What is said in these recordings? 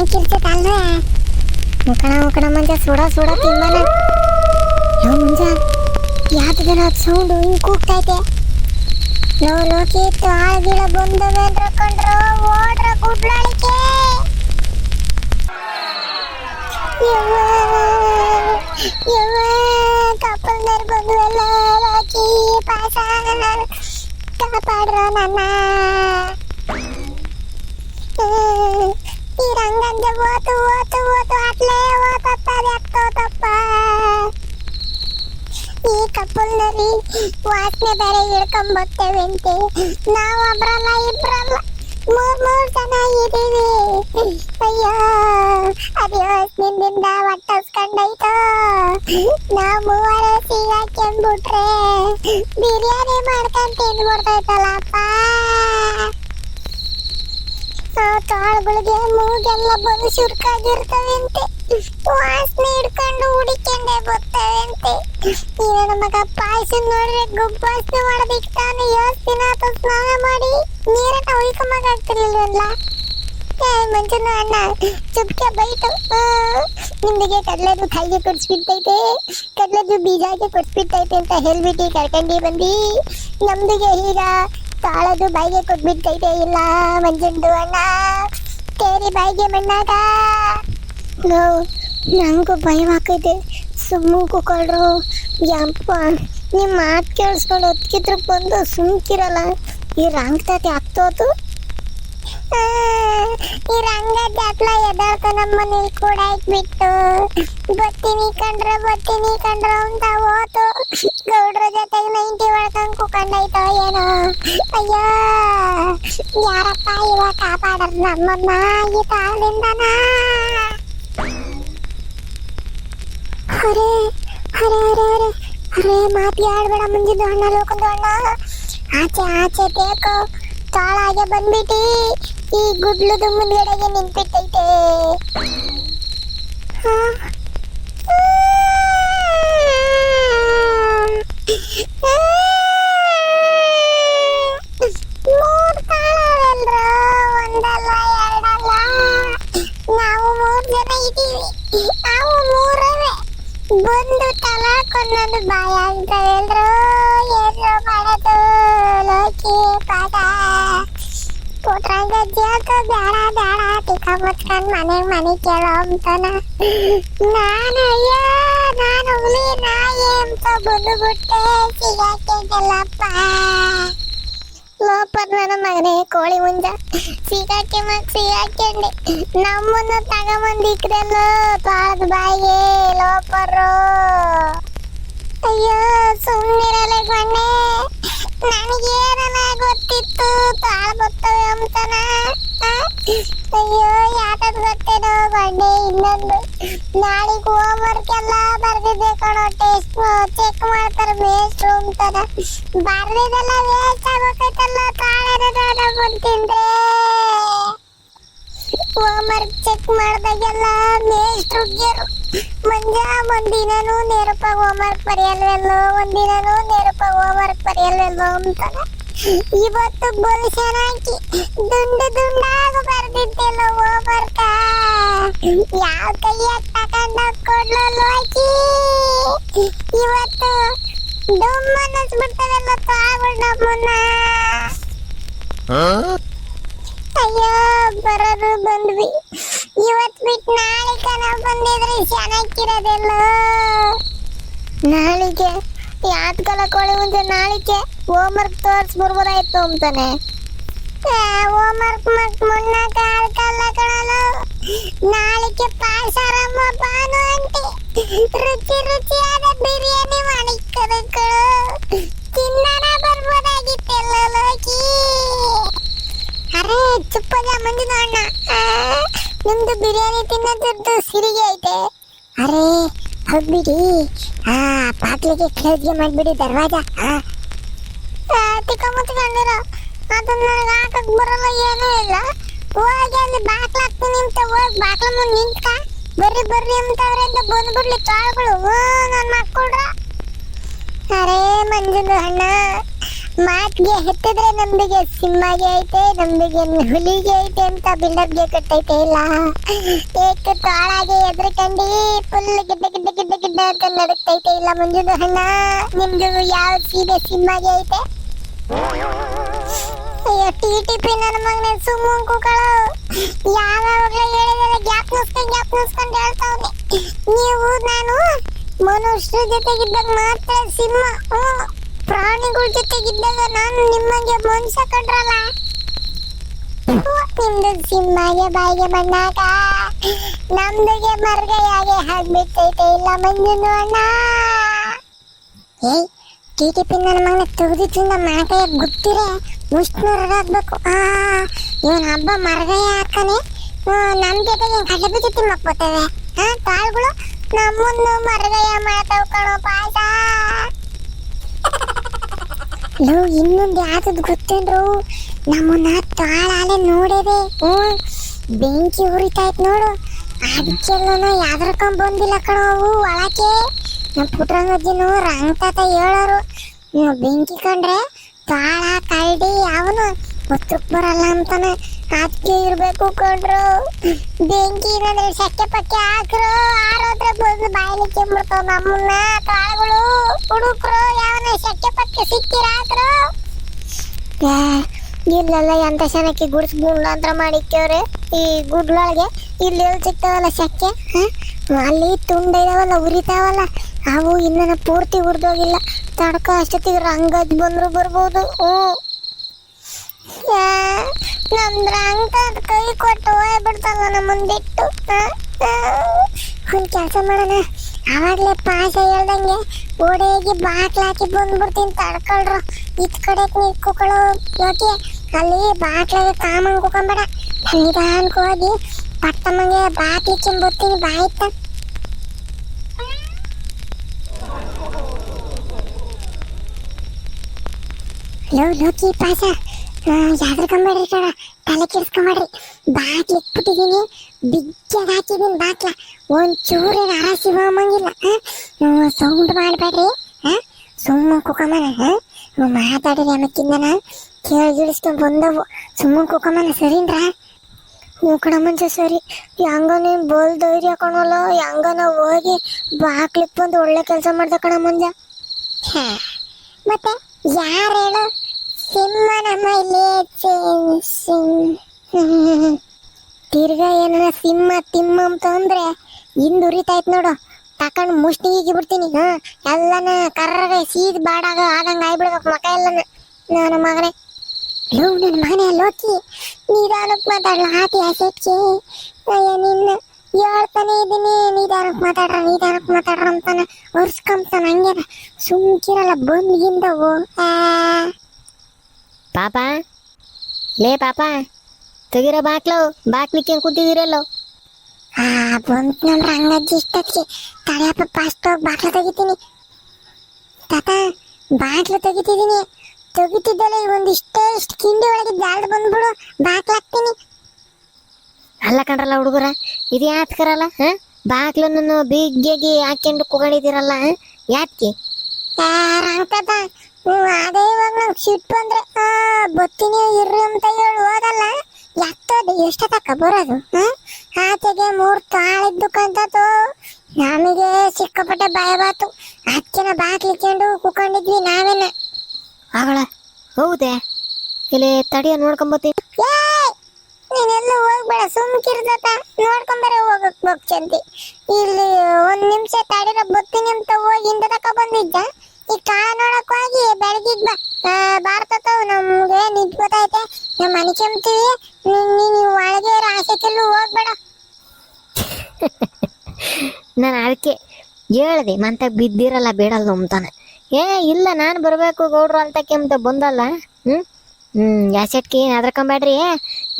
ತಿಮ್ಮನ ಚೆನ್ನಾಗಿರ್ತದಲ್ವೇ ಮುಕಣ ಮುಕಣ ಮಂಜ ಸುಡ ಸುಡ ತಿಮ್ಮನ ಯೋ ಮುಂಜ ಯಾವ್ದನ ಸೌಂಡು ಹಿಂಗ್ ಕೂಗ್ತೈತೆ ಲೋ ಲೋಕಿ ತಾಳ್ಗಿಳ ಬಂದವೆ ಅಂದ್ರಕೊಂಡ್ರು ಓಡ್ರ ಗುಡ್ಲಾಳಿಕೆ ಯವ್ವ ಯವ್ವ ಕಪ್ಪಲ್ದಾರ್ ಬಂದ್ವಲ್ಲ ಲೋಕಿ ಪಾಸ ಕಾಪಾಡ್ರೋ ನನ್ನ ರಂಗಂಜ ಓತು ಓತು ಓತು ಅಟ್ಲೇ ಓತಪ್ಪ ಎತ್ತೋತಪ್ಪ ಈ ಕಪ್ಪಲ್ನರಿ ವಾಸನೆ ಬೇರೆ ಹಿಡ್ಕೊಂಬರ್ತೇವಂತೆ ನಾವು ಒಬ್ರಲ್ಲ ಇಬ್ರಲ್ಲ, ಮೂರ್ ಮೂರ್ ಜನ ಇದೀವಿ ಅಯ್ಯೋ ಅದಿವಸ್ ವಾಸನಿಂದ ಒಟ್ಟಸ್ಕೊಂಡೈತೋ ನಾವು ಮೂವರು ಸಿಗಾಕೊಂಡ್ಬಿಟ್ರೆ ಬಿರಿಯಾನಿ ಮಾಡ್ಕೊಂಡ್ ತಿಂದ್ಬಿಡ್ತೈತಲ್ಲಪ್ಪ. ಮೂಗೆಲ್ಲ ಬಂದು ಶುರ್ಕಾಗಿರ್ತವಂತೆ ವಾಸನೆ ಹಿಡ್ಕೊಂಡು ಹುಡಿಕೊಂಡೆ ಬರ್ತವಂತೆ. ಈಗ ನಮಗ ಪಾಯಸ ನೋಡ್ರೆ ಗುಬ್ಬಾಸನೆ ಮಾಡೋದಿಕ್ ತಾನು. ಯೋಸ್ ದಿನ ಸ್ನಾನ ಮಾಡಿ? ನೀರನ್ನ ಉಯ್ಕೊಂಬಾಗ ಮಂಜನ ಅಣ್ಣ ಚುಪ್ಕೆ ಬೈತು ಆ, ನಿಮ್ದಿಗೆ ಕಡ್ಲೆದು ಕೈಗೆ ಕೊಡ್ಸ್ಬಿಟ್ಟೈತೆ ಕಡ್ಲೆದು ಬೀಜಕ್ಕೆ ಕೊಡ್ಸ್ಬಿಟ್ಟೈತೆ ಅಂತ ಹೇಳ್ಬಿಟ್ಟು ಕರ್ಕೊಂಡಿ ಬಂದಿ. ನಮ್ದಿಗೆ ಈಗ ತಾಳದು ಬಾಯಿಗೆ ಕೊಟ್ಬಿಟ್ಟೈತೆ ಇಲ್ಲ ಮಂಜಂದು ಅಣ್ಣ. ಕೇರಿ ಬಾಯಿಗೆ ಮಣ್ಣಾಗ. ನೋ ನಂಗೂ ಭಯವಾಗೈತೆ ಸುಮ್ಮನೆ ಕೂಕೊಳ್ರು ಯಪ್ಪ ನಿಮ್ಮ ಮಾತು ಕೇಳಿಸ್ಕೊಂಡು ಹೊತ್ಕಿದ್ರು ಬಂದು ಸುಮ್ಕಿರಲ್ಲ. ಈ ರಂಗತಾತಿ ಆಗ್ತೋತು. ಆ, ಈ ರಂಗ ಜಾತ್ಲ ಎದಕ ನಮ್ಮ ಮನೇಲಿ ಕೂಡ ಇಟ್ಬಿಟ್ಟು ಬತ್ತೀನಿ ಕಂಡ್ರ ಬತ್ತೀನಿ ಕಂಡ್ರ ಅಂತ ಹೋತು. ಗೌಡ್ರ ಜೊತೆಗೆ ನೈಂಟಿ ಹೊಡ್ಕೊಂಡ್ ಕುಕೊಂಡೈತೋ ಏನೋ. ಅಯ್ಯೋ, ಯಾರಪ್ಪ ಇವ ಕಾಪಾಡರ್ ನಮ್ಮನ್ನ ಈ ತಾಳದಿಂದನ ಅರೆ ಅರೆ ಅರೆ ಅರೆ ಮಾತಿ ಆಡ್ಬೇಡ ಮುಂಜಿದ್ದು ಅಣ್ಣ ಲೋಕದ ಅಣ್ಣ. ಆಚೆ ಆಚೆ ಬೇಕೋ ತಾಳಾಗೆ ಬಂದ್ಬಿಟ್ಟಿ. ಈ ಗುಡ್ಲುದು ಮುಂದ್ಗಡೆಗೆ ನಿಂತ್ಬಿಟ್ಟೈತೆ. ಬಂದು ತಲಾಕ್ ಒಂದೊಂದು ಒಂದಲ್ಲ ಎರಡಲ್ಲ? ನಾವು ಮೂರ್ ಜನ ಇದೀವಿ ನಾವು ಮೂರವೇ ಬಂದು ತಲಾಕೊಂದೊಂದು ಬಾಯ ಅಂತ ಎಲ್ರು ಎಲ್ರು ಮಾಡೋದು ಲೋಕಿ ಪಾಠ ಪುಟ್ರಂಗ ಜೇಳ್ಕ ಬೇಡ ಬೇಡ ಟಿಕ ಮುಚ್ಕೊಂಡ್ ಮನೆಗ್ ಮನೆ ಕೇಳೋ ಅಂತಾನ ನಾನು ಅಯ್ಯೋ ನಾನು ಹುಲಿ ನಾಯಿ ಅಂತ ಬಂದು ಬಿಟ್ಟೆ ಸಿಗಾಕೆಲ್ಲಪ್ಪ ಲೋಪರ್ ನನ್ನ ಮಗನೇ ಕೋಳಿ ಮುಂಜ ಸಿಗಾಕೆ ಮಗ್ ಸಿಗಾಕೊಂಡೆ ನಮ್ಮನ್ನ ತಗೊಂಬಂದಿಕ್ರಲ್ಲ ತಾಳದ ಬಾಯಿಗೆ ಲೋಪರು ಅಯ್ಯೋ ಸುಮ್ಮನಿರಲ್ಲ ಗಣ್ಣೆ ನನಗೇನನ ಗೊತ್ತಿತ್ತು? ತಾಳ ಬರ್ತವೆ? ಅಯ್ಯೋ ಯಾಕದ್ ಗೊತ್ತೇನೋ ಬಂಡೆ ಇನ್ನೊಂದು. ನಾಳೆಗೆ ಹೋಮ್ವರ್ಕ್ ಎಲ್ಲ ಬರ್ದಿದ್ದೆ ಟೆಸ್ಟ್ ಚೆಕ್ ಮಾಡ್ತಾರೆ ಮೇಸ್ಟ್ರು ತರ ಬರ್ದಿದ್ದೆಲ್ಲ ವೇಸ್ಟ್ ಆಗೋಕೈತಲ್ಲ ತಾಳನ ಚೆಕ್ ಮಾಡಿದಾಗೆಲ್ಲ ಮೇಷ್ಟ್ರು ಮಂಜ ಒಂದಿನೂ ನೇರಪ್ಪಾಗ ಹೋಮ್ವರ್ಕ್ ಬರೆಯಲ್ವೆಲ್ಲೋ? ಒಂದಿನೂ ನೇರಪ್ಪಾಗ ಹೋಮ್ವರ್ಕ್ ಬರೆಯಲ್ವೆಲ್ಲೋ ಅಂತಾನೆ. ಇವತ್ತು ಬಲ್ ಹಾಕಿ ದುಂಡು ದುಂಡಾಗ ಬರ್ದಿದ್ದೆಲ್ಲ ಹೋಮ್ವರ್ಕ ಯಾವ ಕೈಯಾಗ ತಕೊಂಡ ಕೊಡ್ಲಲ್ಲ ಹಾಕಿ ಇವತ್ತು ಡುಮ್ ಅನ್ನಿಸ್ಬಿಡ್ತಾರಲ್ಲ ತಾಳ್ಬಿಡ್ ನಮ್ಮನ್ನ. ಅಯ್ಯೋ ಬರೋದು ಬಂದ್ವಿ. ಬಿಟ್ಟು ನಾಳೆ ಕನ ಬಂದಿದ್ರೆ ಚೆನ್ನಾಗಿರೋದೆಲ್ಲ ನಾಳೆಗೆ ಯಾತ್ ಕಾಲ ಕೋಳಿ ಮುಂಚೆ ನಾಳೆಗೆ ಹೋಮ್ವರ್ಕ್ ತೋರ್ಸ್ ಬರ್ಬೋದಾಯ್ತು ಅಂತಾನೆ. ಹೋಮ್ವರ್ಕ್ ಮತ್ ಮುನ್ನ ಅರೆ, ಹೋಗ್ಬಿಡಿ. ಆ ಬಾಗ್ಲಿಗೆ ಕ್ಲೋಸ್ಗೆ ಮಾಡ್ಬಿಡಿ ದರ್ವಾಜ, ಆ. ತಿಕ್ಕ ಮುತ್ಕೊಂಡಿರೋ ಅದನ್ನ ನನಗೆ ಹಾಕಕ್ ಬರಲ್ಲ, ಏನೂ ಇಲ್ಲ. ಹೋಗಿ ಅಲ್ಲಿ ಬಾಕ್ಲ ಹಾಕ್ತೀನಿ ಅಂತ ಹೋಗಿ ಬಾಕ್ಲ ಮುಂದೆ ನಿಂತ ಬರ್ರಿ ಬರ್ರಿ ಅಂತವ್ರೆ ಅಂತ ಬಂದ್ಬಿಡ್ಲಿ ತಾಳ್ಗಳು. ನನ್ನ ಮಕ್ಕಳ್ರ ಅರೇ, ಮಂಜುದು ಅಣ್ಣ. ಮಾತ್ಗೆ ಹೆತ್ತಿದ್ರೆ ನಮ್ದಿಗೆ ಸಿಂಹಗೆ ಐತೆ, ನಮ್ದಿಗೆ ಹುಲಿಗೆ ಐತೆ ಅಂತ ಬಿಲ್ಡಪ್ಗೆ ಕಟ್ಟೈತೆ ಇಲ್ಲ. ಏಕ ತಾಳಾಗೆ ಎದ್ರಕಂಡಿ ಫುಲ್ ಗಿಡ್ಡ ಗಿಡ್ಡ ಗಿಡ್ಡ ಗಿಡ್ಡ ಅಂತ ನಡುಕ್ತೈತೆ ಇಲ್ಲ ಮುಂಜುದು ಹಣ್ಣ. ನಿಮ್ದು ಯಾವ ಸೀದೆ ಸಿಂಹಗೆ ಐತೆ? ಅಯ್ಯೋ ನೀವು, ನಾನು ಮನುಷ್ಯರ ಜೊತೆಗಿದ್ದಾಗ ಮಾತ್ರ ಸಿಂಹ. ಪ್ರಾಣಿಗಳ ಜೊತೆಗಿದ್ದಾಗ ನಾನು ನಿಮಗೆ ಮನುಷ್ಯ ಕಂಡ್ರಲ್ಲ? ನಿಮ್ದು ಸಿಂಹಗೆ ಬಾಯಿಗೆ ಬಂದಾಗ ನಮ್ದುಗೆ ಮರ್ಗಯಾಗೆ ಹಾಕ್ಬಿಟ್ಟೈತೆ ಇಲ್ಲ ಮಂಜುನು ಅಣ್ಣ ಏಯ್ ಟಿ ಟಿ ಪಿ ನನ್ನ ಮಗನ ತೆಗೆದಿದ್ರಿಂದ ಮರಗಾಯ ಗೊತ್ತಿರೆ ಮುಷ್ಣರಾಗ್ಬೇಕು ಆ, ಇವನ್ ಹಬ್ಬ ಮರಗಾಯ ಹಾಕನೆ ನಮ್ ಜೊತೆಗೆ ಕಡ್ಲೆ ಜೊತೆ ಮಕ್ಕೋತೇವೆ. ಹಾ ಕಾಳುಗಳು ನಮ್ಮನ್ನು ಮರಗಾಯ ಮಾಡ್ತಾವ್ ಕಣೋ ಪಾಯಸ. ಲೋ ಇನ್ನೊಂದು ಯಾವ್ದು ಗೊತ್ತೇನ್ರು? ನಮ್ಮನ್ನ ತಾಳಾಲೆ ನೋಡೇವೆ. ಹ್ಞೂ, ಬೆಂಕಿ ಉರಿತಾಯ್ತ್ ನೋಡು. ಅದಕ್ಕೆಲ್ಲನ ಯಾವ್ದ್ರಕೊಂಡ್ ಬಂದಿಲ್ಲ ಕಣ ಅವು ಒಳಕ್ಕೆ. ನಮ್ಮ ಪುಟ್ರಂಗಜ್ಜಿನು ರಂಗತಾತ ಹೇಳೋರು, ನೀವು ಬೆಂಕಿ ಕಂಡ್ರೆ ತಾಳ ಕಳ್ಡಿ ಅವನು ಒತ್ತಕ್ ಬರಲ್ಲ ಅಂತಾನೆ. ಅದಕ್ಕೆ ಇರ್ಬೇಕು ಕಣ್ರು. ಬೆಂಕಿ ಏನಂದ್ರೆ ಸಕ್ಕೆ ಪಕ್ಕೆ ಹಾಕ್ರು. ಆರೋದ್ರೆ ಬಂದು ಬಾಯಿಲಿ ಕೆಂಬಿಡ್ತಾವ ನಮ್ಮನ್ನ ಕಾಳುಗಳು. ಹುಡುಕ್ರು. ಯಾವನ ಸಕ್ಕೆ ಪಕ್ಕೆ ಸಿಕ್ಕಿರ ಹಾಕ್ರು. ಇಲ್ಲೆಲ್ಲ ಎಂತ ಶನಕ್ಕೆ ಗುಡ್ಸ್ ಗುಂಡಾಂತರ ಮಾಡಿಕ್ಯವ್ರೆ ಈ ಗುಡ್ಲೊಳಗೆ? ಇಲ್ಲಿ ಎಲ್ಲಿ ಸಿಗ್ತಾವಲ್ಲ ಹ? ಅಲ್ಲಿ ತುಂಡ ಇದಾವಲ್ಲ ಉರಿತಾವಲ್ಲ. ಅವು ಇನ್ನನ ಪೂರ್ತಿ ಉರಿದೋಗಿಲ್ಲ. ತಡ್ಕ ಅಷ್ಟೊತ್ತಿಗೆ ರಂಗದ್ ಬಂದ್ರು ಬರ್ಬೋದು. ಏ, ನಮ್ದ್ರ ಅಂಕ ಕೈ ಕೊಟ್ಟು ಹೋಗ್ಬಿಡ್ತಲ್ಲ ನಮ್ಮ? ಆ, ಒಂದ್ ಕೆಲಸ ಮಾಡೋಣ. ಅವಾಗ್ಲೇ ಪಾಸ ಹೇಳ್ದಂಗೆ ಓಡೇಗಿ ಬಾಕ್ಲಾಕಿ ಬಂದ್ಬಿಡ್ತೀನಿ ತಡ್ಕೊಳ್ರು. ಇತ್ ಕಡೆ ನಿಂತ್ಕೊಳ್ಳೋ ಯೋಕೆ? ಅಲ್ಲಿ ಬಾಕ್ಲಾಗೆ ಕಾಮಂಗ್ ಕುಕೊಂಬೇಡ ನಿಧಾನಕ್ಕೆ ಹೋಗಿ ಪಟ್ಟಮ್ಮಂಗೆ ಬಾಕ್ಲಿ ಚಿಂಬುತ್ತೀನಿ ಬಾಯ್ತ? ಲೋ ಲೋಕಿ ಪಾಸ ಯಾವ್ದ್ರಕೊಂಬೇಡ್ರಿ ಕಣ. ತಲೆ ಕೆಡ್ಸ್ಕೊಂಬೇಡ್ರಿ ಬಾಕ್ಲಿ ಇಟ್ಬಿಟ್ಟಿದ್ದೀನಿ ಬಿಗ್ಗಾಗಿ ಹಾಕಿದ್ದೀನಿ ಬಾಕ್ಲ ಒಂದ್ ಚೂರೇನು ಅರಸಿ ಹೋಗಂಗಿಲ್ಲ ಸೌಂಡ್ ಮಾಡ್ಬೇಡ್ರಿ ಸುಮ್ಮನೆ ಕುಕಮನ ಮಾತಾಡಿರಿ ಆಮೇಕಿಂದನ ಕೇಳಿ ಗಿಳಿಸ್ಕೊಂಡ್ ಬಂದವು. ಸುಮ್ಮನೆ ಕುಕಮನ ಸರಿನ್ರಾ ಹ್ಞೂ ಕಣ ಮುಂಚೆ ಸರಿ. ಹೆಂಗ ಬೋಲ್ ಧೈರ್ಯ ಕಣಲ್ಲ, ಹೆಂಗ ಹೋಗಿ ಬಾಕ್ಲಿಕ್ ಬಂದು ಒಳ್ಳೆ ಕೆಲಸ ಮಾಡ್ದೆ ಕಣ ಮುಂಜ ಮತ್ತೆ ಯಾರು ಹೇಳು? ಸಿಂಹ. ಮೈಲೇ. ತಿರ್ಗಾ ಏನಾರ ಸಿಂಹ ತಿಮ್ಮ ಅಂತ ಅಂದ್ರೆ ಹಿಂದ್ ಉರಿತಾಯ್ತ್ ನೋಡು. ತಕೊಂಡ್ ಮುಷ್ಟಿಗೆ ಬಿಡ್ತೀನಿ, ಹಾ? ಎಲ್ಲನ ಕರ್ರಗ ಸೀದ್ ಬಾಡಾಗ ಆದಂಗ ಆಗ್ಬಿಡ್ಬೇಕು ಮಕ ಎಲ್ಲನ. ನನ್ನ ಮಗನೇ. ಲೋ ನನ್ನ ಮಗನೇ, ಲೋಕಿ. ನಿಧಾನಕ್ಕೆ ಮಾತಾಡ್ಲ, ಹಾತಿ ಅಯ್ಯ, ನಿನ್ನ ಹೇಳ್ತಾನೆ ಇದೀನಿ ನಿಧಾನಕ್ಕೆ ಮಾತಾಡ್ರ ನಿಧಾನಕ್ಕೆ ಮಾತಾಡ್ರ ಅಂತಾನೆ ಒರ್ಸ್ಕೊಂತಾನ ಹಂಗೇನ. ಸುಮ್ಕಿರಲ್ಲ, ಬಂದ್ಗಿಂದವು. ಆ. ಪಾಪ? ಲೇ ಪಾಪ ತೆಗಿರೋ ಬಾಕ್ಲು ಬಾಕ್ಲಿಕ್ಕೆ ಕೂತಿದ್ದೀರಲ್ಲೋ? ಆ ಬಂತ್ ನಮ್ಮ ರಂಗಜ್ಜಿ ಇಷ್ಟಕ್ಕೆ ತಡೆಯಪ್ಪ ಫಾಸ್ಟ್ ಹೋಗಿ ಬಾಕ್ಲ ತೆಗಿತೀನಿ. ತಾತ ಬಾಕ್ಲ ತೆಗಿತಿದ್ದೀನಿ. ತೆಗಿತಿದ್ದಲ್ಲ ಒಂದಿಷ್ಟೇ ಇಷ್ಟು ಕಿಂಡಿ ಒಳಗೆ ಜಾಲ್ದ ಬಂದ್ಬಿಡು ಬಾಟ್ಲು ಹಾಕ್ತೀನಿ. ಅಲ್ಲ ಕಣ್ರಲ್ಲ ಹುಡುಗರ ಇದು ಯಾತ್ಕರಲ್ಲ ಹಾ? ಬಾಕ್ಲನ್ನು ಬಿಗ್ಗೆಗೆ ಹಾಕ್ಕೊಂಡು ಕುಗಳಿದಿರಲ್ಲ ಯಾತ್ಕೆ ಯಾರ ರಂಗತಾತ ಅದೇ ಇವಾಗ ನಂಗೆ ಸಿಟ್ಟು ಬಂದ್ರೆ ಆ ಬತ್ತೀನಿ ಇರ್ರಿ ಅಂತ ಹೇಳಿ ಹೋದಲ್ಲ ಎತ್ತೋದು ಎಷ್ಟತಕ್ಕ ಬರೋದು? ಆಚೆಗೆ ಮೂರ್ ತಾಳಿದ್ದು ಕಂತತು ನಮಗೆ ಸಿಕ್ಕಾಪಟ್ಟೆ ಭಯ ಬಾತು. ಅದಕ್ಕೆನ ಬಾಕ್ಲಿಕೊಂಡು ಕುಕೊಂಡಿದ್ವಿ ನಾವೇನ. ಆಗಳ ಹೌದೇ ಇಲ್ಲಿ ತಡಿಯ ನೋಡ್ಕೊಂಬತ್ತೀನಿ! ನೀನೆಲ್ಲೂ ಹೋಗ್ಬೇಡ ಸುಮ್ಕಿರ್ದತ ನೋಡ್ಕೊಂಬರೆ ಹೋಗಕ್ ಹೋಗ್ಚಂತಿ ಇಲ್ಲಿ ಒಂದ್ ನಿಮಿಷ ತಡಿರ ಬತ್ತೀನಿ ಅಂತ ಹೋಗಿ ಹಿಂದ ತಕ ಬಂದಿದ್ದ. ಈ ಕಾಳ ನೋಡಕ್ ಬೆಳಗಿದ್ ಬಾರ್ತತಾವ್ ನಮ್ಗೆ ನಿಜ ಗೊತ್ತೈತೆ ನಮ್ಮ ಮನೆ ಕೆಮ್ತೀವಿ ನೀನು ಒಳಗೆ ಇರೋ ಆಸೆಕೆಲ್ಲೂ ಹೋಗ್ಬೇಡ. ನಾನು ಅದಕ್ಕೆ ಹೇಳ್ದೆ ಮಂತ ಬಿದ್ದಿರಲ್ಲ, ಬೇಡಲ್ಲ ಅಂತಾನೆ. ಏ, ಇಲ್ಲ, ನಾನು ಬರಬೇಕು ಗೌಡ್ರು ಅಂತ ಕೆಮ್ತ ಬಂದಲ್ಲ ಹ್ಞೂ ಹ್ಞೂ ಯಾಸೆಟ್ಗೆ ಅದ್ರಕೊಂಬೇಡ್ರಿ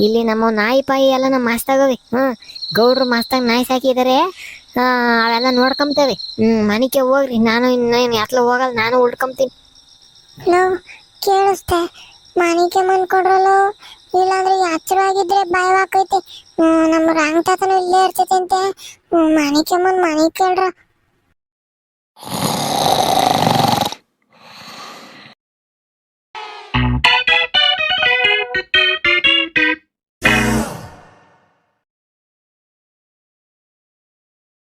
ಇಲ್ಲಿ ನಮ್ಮ ನಾಯಿ ಪಾಯಿ ಎಲ್ಲ ನಮ್ಮ ಮಸ್ತಾಗವೆ ಹ್ಞೂ ಗೌಡ್ರು ಮಸ್ತಾಗಿ ನಾಯಿ ಸಾಕಿದ್ದಾರೆ ಅವೆಲ್ಲ ನೋಡ್ಕೊಂತೇವೆ. ಹ್ಞೂ ಮನೆಗೆ ಹೋಗ್ರಿ. ನಾನು ಇನ್ನೇನು ಎತ್ಲ ಹೋಗಲ್ಲ, ನಾನು ಉಳ್ಕೊಂತೀನಿ. ನಾವು ಕೇಳಿಸ್ತೆ. ಮನೆಗೆ ಮನ್ಕೊಂಡ್ರಲ್ಲೋ ಇಲ್ಲಾಂದ್ರೆ ಭಯ ಭಯವಾಕೈತಿ ನಮ್ಮ ರಾಂಗ್ ತಾತನು ಇಲ್ಲೇ ಇರ್ತೈತೆ ಅಂತೆ ಮನೆ ಮನ್ ಮನೆ ಕೇಳ್ರ.